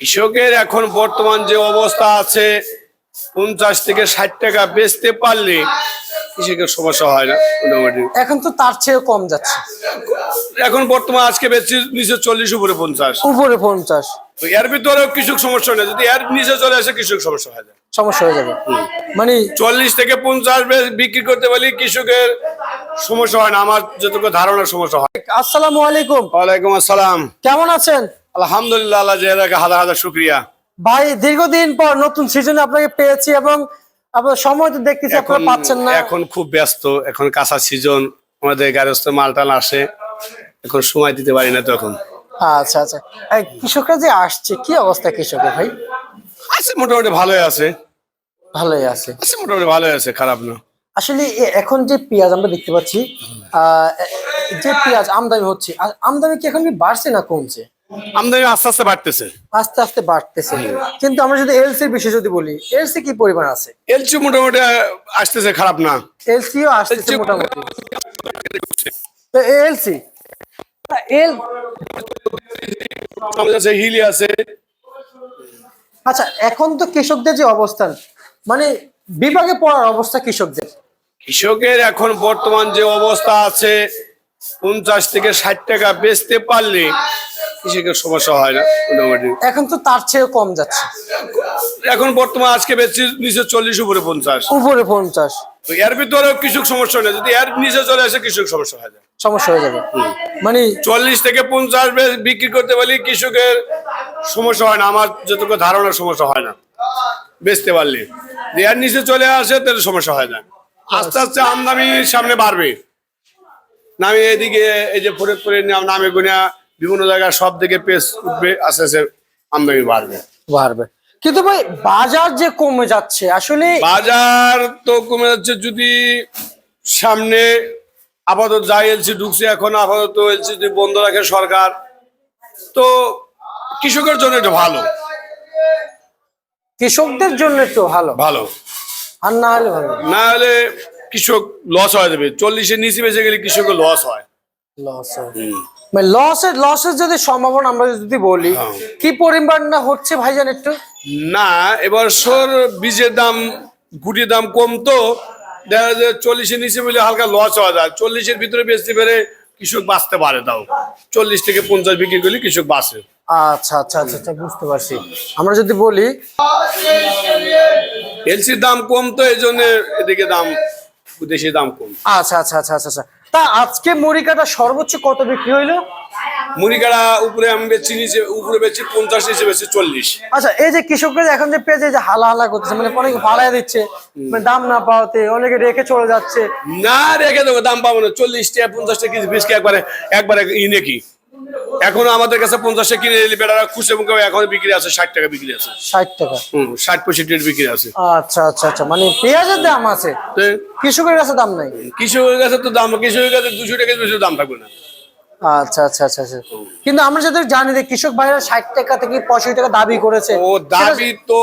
কৃষকের এখন বর্তমান যে অবস্থা আছে পঞ্চাশ থেকে ষাট টাকা বেচতে পারলে কৃষকের সমস্যা হয় না মোটামুটি। এখন তো তার চেয়েও কম যাচ্ছে। এখন বর্তমান আজকে বেচছি নিচে চল্লিশ উপরে পঞ্চাশ। উপরে পঞ্চাশ। তো এর ভিতরেও কৃষক সমস্যা নেই যদি এর নিচে চলে আসে কৃষক সমস্যা হয় না সমস্যা হয়ে যাবে। মানে চল্লিশ থেকে পঞ্চাশ বিক্রি করতে পারলে কৃষকের সমস্যা হয় না আমার যতটুকু ধারণার সমস্যা হয়। আসসালামু আলাইকুম। ওয়ালাইকুম আসসালাম। কেমন আছেন? আলহামদুলিল্লাহ আল্লাহ জেরাকে হাজার হাজার শুক্রিয়া। ভাই দীর্ঘদিন পর নতুন সিজনে আপনাকে পেয়েছি এবং আপনার সময় তো দেখতেছি আপনারা পাচ্ছেন না। এখন খুব ব্যস্ত এখন কাঁচা সিজন আমাদের গারস্থ মালটাল আসে এখন সময় দিতে পারি না তখন আচ্ছা আচ্ছা। কৃষকরা যে আসছে কি অবস্থা কৃষকের ভাই? আছে মোটামুটি ভালোই আছে। ভালোই আছে। আছে মোটামুটি ভালোই আছে খারাপ না। আসলে এখন যে পেঁয়াজ আমরা দেখতে পাচ্ছি যে পেঁয়াজ আমদানি হচ্ছে আমদানি কি এখন কি বাড়ছে না কমছে? আমদানি আস্তে আস্তে বাড়তেছে। আস্তে আস্তে বাড়তেছে। কিন্তু আমরা যদি এলসির বিষয়ে যদি বলি এলসি কি পরিমাণ আছে? এলচি মোটামুটি আসতেছে খারাপ না। এলসিও আসতেছে মোটামুটি। এলসি এল আমাদের হিলি আছে। আচ্ছা এখন তো কৃষকদের যে অবস্থান মানে বিভাগে পড়ার অবস্থা কৃষকদের। কৃষকের এখন বর্তমান যে অবস্থা আছে পঞ্চাশ থেকে ষাট টাকা বেচতে পারলে কৃষকের সমস্যা হয় না মোটামুটি। এখন তো তার চেয়েও কম যাচ্ছে। এখন বর্তমান আজকে বেচছি নিচে চল্লিশ উপরে পঞ্চাশ। উপরে পঞ্চাশ। তো এর ভিতরেও কৃষক সমস্যা যদি এর নিচে চলে আসে কৃষক সমস্যা হয় না সমস্যা হয়ে যাবে। মানে চল্লিশ থেকে পঞ্চাশ বিক্রি করতে পারলে কৃষকের সমস্যা হয় না। আমার যতটুকু ধারণার সমস্যা হয় না বেচতে পারলে। এর নিচে চলে আসে তাহলে সমস্যা হয় না। আস্তে আস্তে আমদানি সামনে বাড়বে। নামে এদিকে এই যে ফরিদপুরে নাম- নামে গুনিয়া বিভিন্ন জায়গায় সব দিকে পেস উঠবে আস্তে আস্তে আমদানি বাড়বে। বাড়বে। কিন্তু ভাই বাজার যে কমে যাচ্ছে আসলে বাজার তো কমে যাচ্ছে যদি সামনে আপাতত যা এলসি ঢুকছে এখন আপাতত এলসি যদি বন্ধ রাখে সরকার তো কৃষকের জন্য এটা ভালো। কৃষকদের জন্য তো ভালো। ভালো। আর না হলে ভালো। না হলে কৃষক লস হয়ে যাবে। চল্লিশের নিচে বেঁচে গেলে কৃষকের লস হয়। লস মানে লসের লসের যদি সম্ভাবনা আমরা যদি বলি হ্যাঁ। কি পরিমাণ না হচ্ছে ভাইজান একটু? না এবছর বীজের দাম গুটির দাম কম তো দেখা যায় চল্লিশের নিচে বলে হালকা লস হওয়া যায়। চল্লিশের ভিতরে বেচতে পেরে কৃষক বাঁচতে পারে তাও। চল্লিশ থেকে পঞ্চাশ বিক্রি করলে কৃষক বাঁচে। আচ্ছা আচ্ছা আচ্ছা আচ্ছা বুঝতে পারছি। আমরা যদি বলি এলসির দাম কম তো এই জন্য এদিকে দাম দেশি দাম কম। আচ্ছা আচ্ছা আচ্ছা আচ্ছা আচ্ছা। তা আজকে মুড়ি কাটা সর্বোচ্চ কত বিক্রি হইল? মুড়িকাড়া উপরে আমি বেচি নিচে উপরে বেচছি পঞ্চাশ নিচে বেচছি চল্লিশ। আচ্ছা এই যে কৃষকরা এখন যে পেঁয়াজে যে হালা হালা করতেছে মানে অনেক ভাড়ায় দিচ্ছে মানে দাম না পাওয়াতে অনেকে রেখে চলে যাচ্ছে। না রেখে দেবো দাম পাবো না। চল্লিশ টাকা পঞ্চাশ টাকা কেজি বীজকে একবারে একবারে ইনে কি এখনও আমাদের কাছে পঞ্চাশ টাকা কিনে নিলে বেটারা খুশে মুখে এখন বিক্রি আছে ষাট টাকা বিক্রি আছে। ষাট টাকা। হুম ষাট পঁয়ষট্টি বিক্রি আছে। আচ্ছা আচ্ছা আচ্ছা মানে পেঁয়াজের দাম আছে। কৃষকের কাছে দাম নাই? কৃষকের কাছে তো দাম কৃষকের কাছে দুশো টাকা বেশি দাম থাকবে না। আচ্ছা আচ্ছা আচ্ছা আচ্ছা। কিন্তু আমরা যাদের জানি যে কৃষক ভাইরা ষাট টাকা থেকে পঁয়ষট্টি টাকা দাবি করেছে ও দাবি তো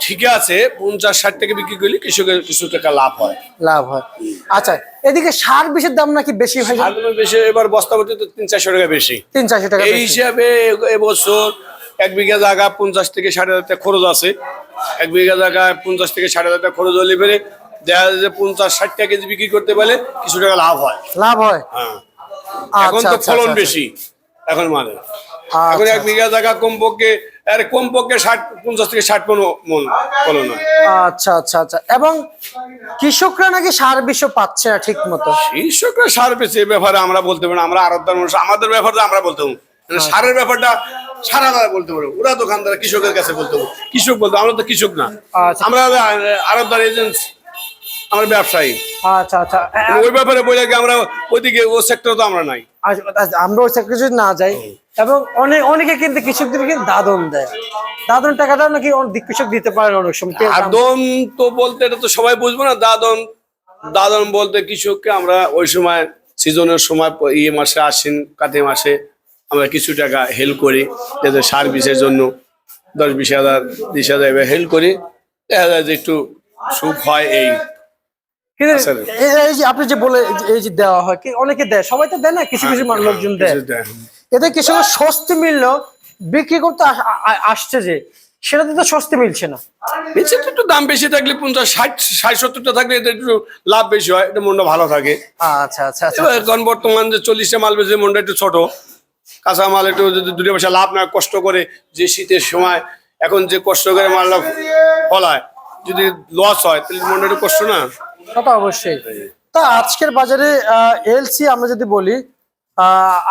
ঠিক আছে পঞ্চাশ ষাট টাকা বিক্রি করলে কৃষকের কিছু টাকা লাভ হয়। লাভ হয়। আচ্ছা এদিকে সার বিষের দাম নাকি বেশি হয় তোমার বেশি এবার বস্তা করতে তো তিন চারশো টাকা বেশি। তিন চারশো টাকা এই হিসাবে এবছর এক বিঘা জায়গা পঞ্চাশ থেকে ষাট হাজার টাকা খরচ আছে। এক বিঘা জায়গায় পঞ্চাশ থেকে ষাট হাজার টাকা খরচ হলে পেরে দেখা যায় যে পঞ্চাশ ষাট টাকা কেজি বিক্রি করতে পারলে কিছু টাকা লাভ হয়। লাভ হয়? হ্যাঁ। এখন আচ্ছা তো আচ্ছা, ফলন আচ্ছা, বেশি এখন মানে। এখন এক। বিঘা জায়গা কমপক্ষে আর কমপক্ষে ষাট পঞ্চাশ থেকে ষাট মন মন ফলন হয়। আচ্ছা আচ্ছা আচ্ছা। এবং কৃষকরা নাকি সার বিশ্ব পাচ্ছে না ঠিক মতো কৃষকরা সার পেয়েছে এ ব্যাপারে আমরা বলতে পারি আমরা আরবদার মানুষ আমাদের ব্যাপারটা আমরা বলতে মানে সারের ব্যাপারটা সারা বলতে পারব ওরা দোকানদার কৃষকের কাছে বলতে পারব কৃষক বলতে আমরা তো কৃষক না। আচ্ছা। আমরা আরবদার এজেন্ট আমরা ব্যবসায়ী। আচ্ছা আচ্ছা। ওই ব্যাপারে বলে আমরা ওইদিকে ও সেক্টর তো আমরা নাই। আচ্ছা, আচ্ছা, আমরা ওই চাকরি যদি না যাই এবং অনেক অনেকে কিন্তু কৃষকদের কিন্তু দাদন দেয়। দাদন টাকাটা নাকি অনেক কৃষক দিতে পারে অনেক সময় দাদন তো বলতে এটা তো সবাই বুঝব না দাদন দাদন বলতে কৃষককে আমরা ওই সময় সিজনের সময় ইয়ে মাসে আশ্বিন কাতি মাসে আমরা কিছু টাকা হেল্প করি যাতে সার বিষের জন্য দশ বিশ হাজার বিশ হাজার এবার হেল্প করি। দেখা যায় যে একটু সুখ হয় এই। এই- যে আপনি যে বলে এই যে- দেওয়া হয় অনেকে দেয়? সবাই তো দেয় না? কিছু কিছু মানুষ লোকজন দেয়। দেয়। এতে কৃষকের স্বস্তি মিললো? বিক্রি করতে আসছে যে সেটাতে তো স্বস্তি মিলছে না। নিচে তো একটু দাম বেশি থাকলে পঞ্চাশ ষাট ষাট সত্তরটা থাকলে এতে একটু লাভ বেশি হয় এটা মনটা ভালো থাকে। আচ্ছা আচ্ছা আচ্ছা এখন বর্তমান যে চল্লিশটা মাল বেশি মনটা একটু ছোট কাঁচা মাল একটু যদি দুটো পয়সা লাভ না কষ্ট করে যে শীতের সময় এখন যে কষ্ট করে মালটা ফলায় যদি লস হয় তাহলে মনটা একটু কষ্ট না? তা তো অবশ্যই। তা আজকের বাজারে এলসি আমরা যদি বলি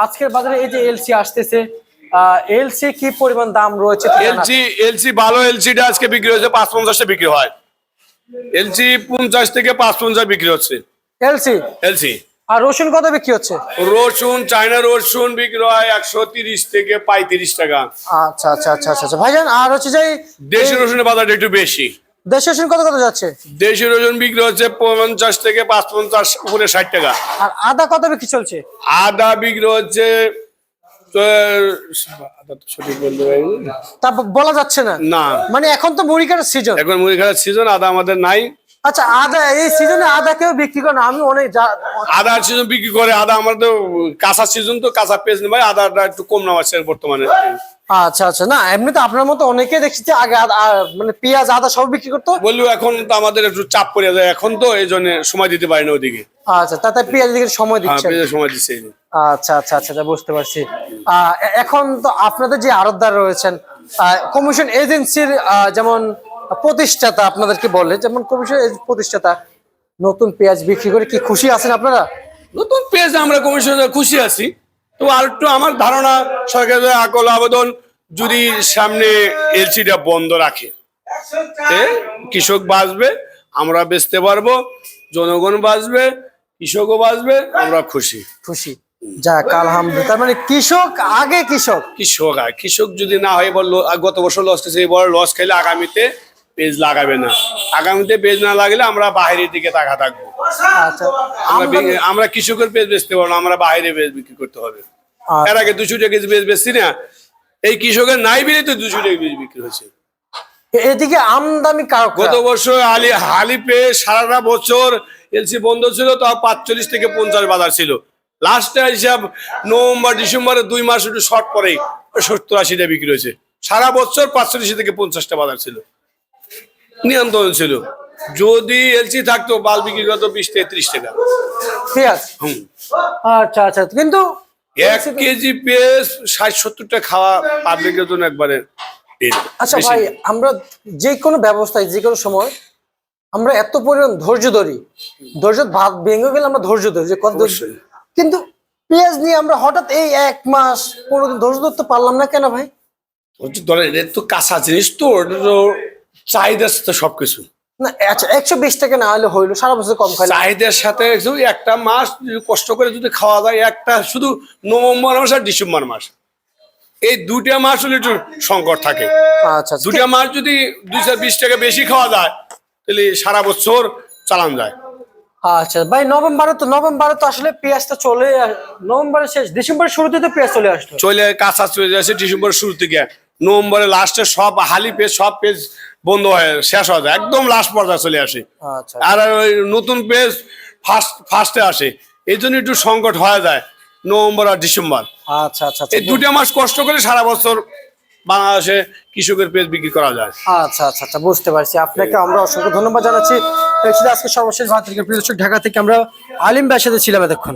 আজকের বাজারে এই যে এলসি আসতেছে এলসি কি পরিমাণ দাম রয়েছে এলসি এলসি ভালো এলসিটা আজকে বিক্রি হয়েছে পাঁচ পঞ্চাশটা বিক্রি হয়। এলসি পঞ্চাশ থেকে পাঁচ পঞ্চাশ বিক্রি হচ্ছে। এলসি এলসি আর রসুন কত বিক্রি হচ্ছে? রসুন চায়না রসুন বিক্রি হয় একশো তিরিশ থেকে পঁয়ত্রিশ টাকা। আচ্ছা আচ্ছা আচ্ছা আচ্ছা আচ্ছা। ভাইজান আর হচ্ছে যে দেশি রসুনের বাজারটা একটু বেশি। দেশি রসুন কত কত যাচ্ছে? দেশি রসুন বিক্রি হচ্ছে পঞ্চাশ থেকে পাঁচ পঞ্চাশ উপরে ষাট টাকা। আর আদা কত বিক্রি চলছে? আদা বিক্রি হচ্ছে তো, আদা বলা যাচ্ছে না। না। মানে এখন তো মুড়ি সিজন এখন মুড়ি খাওয়ার সিজন আদা আমাদের নাই। আচ্ছা আদা এই সিজনে আদা কেউ বিক্রি করে না? আমি অনেক আদা সিজন বিক্রি করে আদা আমাদের কাঁচা সিজন তো কাঁচা পেঁয়াজ নেই ভাই আদাটা একটু কম নাম আছে বর্তমানে। আচ্ছা আচ্ছা। না এমনি তো আপনার মতো অনেকে দেখছি যে আগে মানে পেঁয়াজ আদা সব বিক্রি করতো। বলল এখন তো আমাদের একটু চাপ পড়ে যায় এখন তো এই জন্য সময় দিতে পারি না ওদিকে। আচ্ছা তাতে পেঁয়াজ দিকে সময় হ্যাঁ দিচ্ছে সময় দিচ্ছে আচ্ছা আচ্ছা আচ্ছা আচ্ছা, বুঝতে পারছি। আহ, এখন তো আপনাদের যে আড়তদার রয়েছেন কমিশন এজেন্সির যেমন প্রতিষ্ঠাতা আপনাদেরকে বলে যেমন কমিশন প্রতিষ্ঠাতা নতুন পেঁয়াজ বিক্রি করে কি খুশি আছেন আপনারা? নতুন পেঁয়াজ আমরা কমিশনে খুশি আছি। তো আর একটু আমার ধারণা সরকারের আকল আবেদন যদি সামনে এলসিটা বন্ধ রাখে কৃষক বাঁচবে আমরা বেচতে পারব জনগণ বাঁচবে কৃষকও বাঁচবে আমরা খুশি। খুশি। যাক আলহামদুলিল্লাহ। তার মানে কৃষক আগে কৃষক? কৃষক কৃষক যদি না হয় গত বছর লস খেয়েছে এবার লস খেলে আগামীতে পেজ লাগাবে না। আগামীতে পেজ না লাগলে আমরা বাইরের দিকে তাকা থাকব। আচ্ছা আমরা কৃষকের পেজ বেচতে পারব আমরা বাইরে পেজ বিক্রি করতে হবে। আচ্ছা। এর আগে দুশো টাকা পেজ বেচছি না এই কৃষকের নাই বেরিয়ে তো দুশো টাকা পেজ বিক্রি হয়েছে। এদিকে আমদানি গত বছর আলি হালি পেয়ে সারাটা বছর এলসি বন্ধ ছিল তাও পাঁচচল্লিশ থেকে পঞ্চাশ বাজার ছিল। লাস্টে হিসাব নভেম্বর ডিসেম্বরে দুই মাস একটু শর্ট পরেই সত্তর আশিটা বিক্রি হয়েছে। সারা বছর পাঁচচল্লিশ থেকে পঞ্চাশটা বাজার ছিল। নিয়ন্ত্রণ ছিল। যদি এলসি থাকতো বাল বিক্রি করতো বিশ থেকে ত্রিশ টাকা। পেঁয়াজ হুম। আচ্ছা আচ্ছা। কিন্তু এক কেজি পেঁয়াজ ষাট সত্তরটা খাওয়া পাবলিকের জন্য একবারে আচ্ছা ভাই আমরা যে কোনো ব্যবস্থায় যে কোনো সময় আমরা এত পরিমাণ ধৈর্য ধরি। ধৈর্য ভাত ভেঙে গেলে আমরা ধৈর্য ধরি যে কত। কিন্তু পেঁয়াজ নিয়ে আমরা হঠাৎ এই এক মাস পনেরো দিন ধৈর্য ধরতে পারলাম না কেন ভাই? ধরেন এটা তো কাঁচা জিনিস তো চাহিদার সাথে সবকিছু। না আচ্ছা একশো বিশ টাকা না হলে হইল সারা বছর কম খাই চাহিদার সাথে একটু একটা মাস কষ্ট করে যদি খাওয়া যায় একটা শুধু নভেম্বর মাস আর ডিসেম্বর মাস। এই দুটা মাস হলে একটু সংকট থাকে। আচ্ছা আচ্ছা। দুটা মাস যদি দুই চার বিশ টাকা বেশি খাওয়া যায় তাহলে সারা বছর চালান যায়। আচ্ছা ভাই নভেম্বরে তো নভেম্বরে তো আসলে পেঁয়াজটা চলে নভেম্বরের শেষ ডিসেম্বরের শুরুতে তো পেঁয়াজ চলে আসলো। চলে কাঁচা চলে যাচ্ছে ডিসেম্বরের শুরু থেকে নভেম্বরে লাস্টে সব হালি পেজ সব পেজ বন্ধ হয়ে শেষ হয়ে যায়। একদম লাস্ট পর্যায়ে চলে আসে। আচ্ছা। আর ওই নতুন পেজ ফার্স্ট ফার্স্টে আসে। এই জন্য একটু সংকট হয়ে যায় নভেম্বর আর ডিসেম্বর। আচ্ছা আচ্ছা আচ্ছা। এই দুটা মাস কষ্ট করে সারা বছর বাংলাদেশে কৃষকের পেজ বিক্রি করা যায়। আচ্ছা আচ্ছা আচ্ছা বুঝতে পারছি। আপনাকে আমরা অসংখ্য ধন্যবাদ জানাচ্ছি। আজকে সর্বশেষ ভারতের প্রিয় ঢাকা থেকে আমরা আলিম সাথে ছিলাম এতক্ষণ।